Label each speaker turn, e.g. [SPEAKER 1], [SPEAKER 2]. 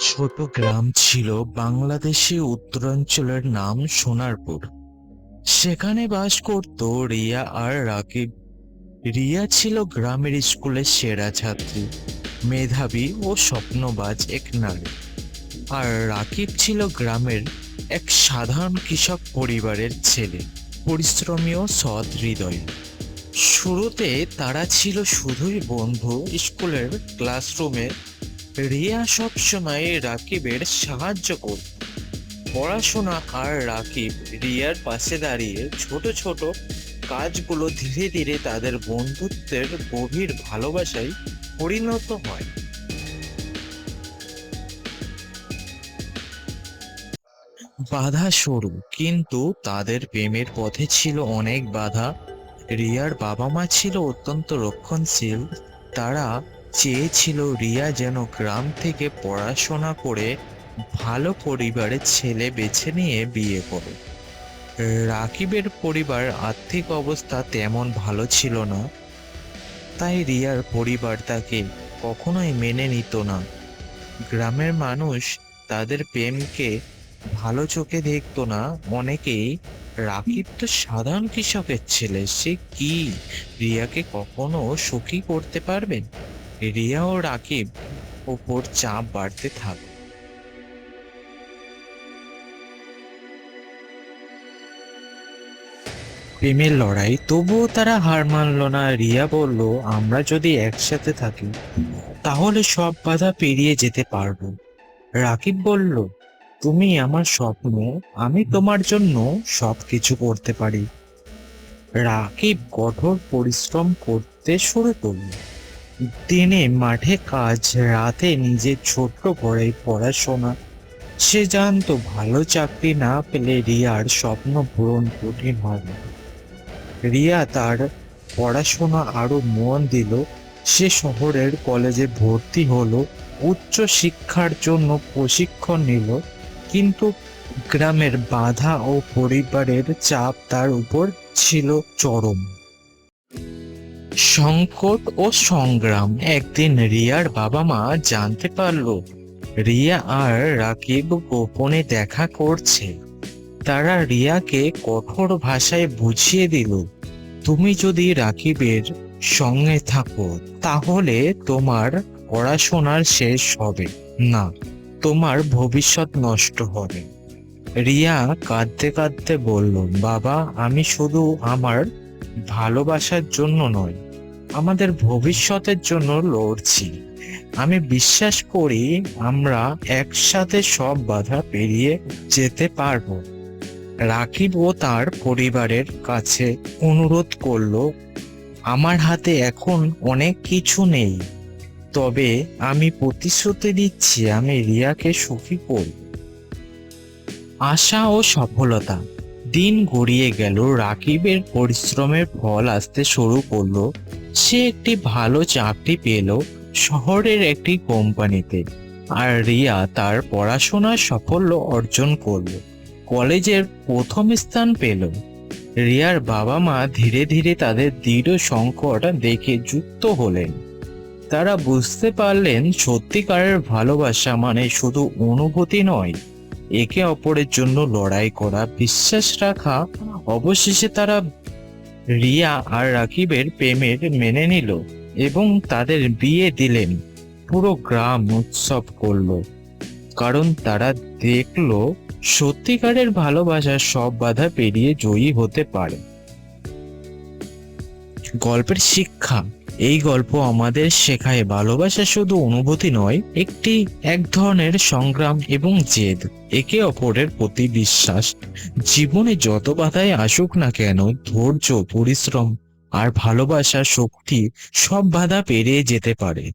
[SPEAKER 1] ছোট গ্রাম ছিল বাংলাদেশে উত্তরাঞ্চলের নাম সোনারপুর। সেখানে বাস করত রিয়া আর রাকিব। রিয়া ছিল গ্রামের স্কুলের সেরা ছাত্রী, মেধাবী ও স্বপ্নবাজ এক নারী। আর রাকিব ছিল গ্রামের এক সাধারণ কৃষক পরিবারের ছেলে, পরিশ্রমী ও সৎ হৃদয়। শুরুতে তারা ছিল শুধুই বন্ধু স্কুলের ক্লাসরুমে রিয়া সবসময় রাকিবের সাহায্য করত। পড়াশোনা আর রাকিব রিয়ার পাশে দাঁড়িয়ে ছোট ছোট কাজগুলো ধীরে ধীরে তাদের বন্ধুত্বের গভীর ভালোবাসায় পরিণত হয়। বাধা সরু কিন্তু তাদের প্রেমের পথে ছিল অনেক বাধা। রিয়ার বাবা মা ছিল অত্যন্ত রক্ষণশীল, তারা চেয়েছিল রিয়া যেন গ্রাম থেকে পড়াশোনা করে ভালো পরিবারের ছেলে বেছে নিয়ে বিয়ে করে। রাকিবের পরিবার আর্থিক অবস্থা তেমন ভালো ছিল না, তাই রিয়ার পরিবার তাকে কখনোই মেনে নিত না। গ্রামের মানুষ তাদের প্রেমকে ভালো চোখে দেখতো না, অনেকেই রাকিব তো সাধারণ কৃষকের ছেলে, সে কি রিয়াকে কখনো সুখী করতে পারবেন রিয়া ও রাকিব ওপর চাপ বাড়তে থাকে। প্রেমের লড়াই, তবুও তারা হার মানল না। রিয়া বলল, আমরা যদি একসাথে থাকি, তাহলে সব বাধা পেরিয়ে যেতে পারব। রাকিব বলল, তুমি আমার স্বপ্ন, আমি তোমার জন্য সবকিছু করতে পারি। রাকিব কঠোর পরিশ্রম করতে শুরু করল। দিনে মাঠে কাজ, রাতে নিজের ছোট্ট ঘরে পড়াশোনা। সে জানতো ভালো চাকরি না পেলে রিয়ার স্বপ্ন পূরণ কঠিন হবে রিয়া তার পড়াশোনা আরও মন দিল। সে শহরের কলেজে ভর্তি হলো, উচ্চ শিক্ষার জন্য প্রশিক্ষণ নিল। কিন্তু গ্রামের বাধা ও পরিবারের চাপ তার উপর ছিল চরম। সংকট ও সংগ্রাম। একদিন রিয়ার বাবা মা জানতে পারল, রিয়া আর রাকিব গোপনে দেখা করছে। তারা রিয়াকে কঠোর ভাষায় বুঝিয়ে দিল, তুমি যদি রাকিবের সঙ্গে থাকো, তাহলে তোমার পড়াশোনার শেষ হবে। না, তোমার ভবিষ্যৎ নষ্ট হবে। রিয়া কাঁদতে কাঁদতে বলল, বাবা, আমি শুধু আমার ভালোবাসার জন্য নয় আমাদের ভবিষ্যতের জন্য লড়ছি। আমি বিশ্বাস করি আমরা একসাথে সব বাধা পেরিয়ে যেতে পারব। রাকিব ও তার পরিবারের কাছে অনুরোধ করল, আমার হাতে এখন অনেক কিছু নেই, তবে আমি প্রতিশ্রুতি দিচ্ছি, আমি রিয়াকে সুখী করব। আশা ও সফলতা। দিন গড়িয়ে গেল, রাকিবের পরিশ্রমের ফল আসতে শুরু করল সে একটি ভালো চাকরি পেল শহরের একটি কোম্পানিতে আর রিয়া তার পড়াশোনার সাফল্য অর্জন করল। কলেজের প্রথম স্থান পেল। রিয়ার বাবা মা ধীরে ধীরে তাদের দৃঢ় সংকট দেখে যুক্ত হলেন। তারা বুঝতে পারলেন সত্যিকারের ভালোবাসা মানে শুধু অনুভূতি নয়, একে অপরের জন্য লড়াই করা, বিশ্বাস রাখা, অবশেষে তারা রিয়া আর রাকিবের প্রেমের মেনে নিল এবং তাদের বিয়ে দিলেন। পুরো গ্রাম উৎসব করল। কারণ তারা দেখল, সত্যিকারের ভালোবাসা সব বাধা পেরিয়ে জয়ী হতে পারে। গল্পের শিক্ষা। এই গল্প আমাদের শেখায় ভালোবাসা শুধু অনুভূতি নয়, একটি এক ধরনের সংগ্রাম এবং জেদ। একে অপরের প্রতি বিশ্বাস। জীবনে যত বাধায় আসুক না কেন, ধৈর্য, পরিশ্রম আর ভালোবাসা শক্তি সব বাধা পেরিয়ে যেতে পারে।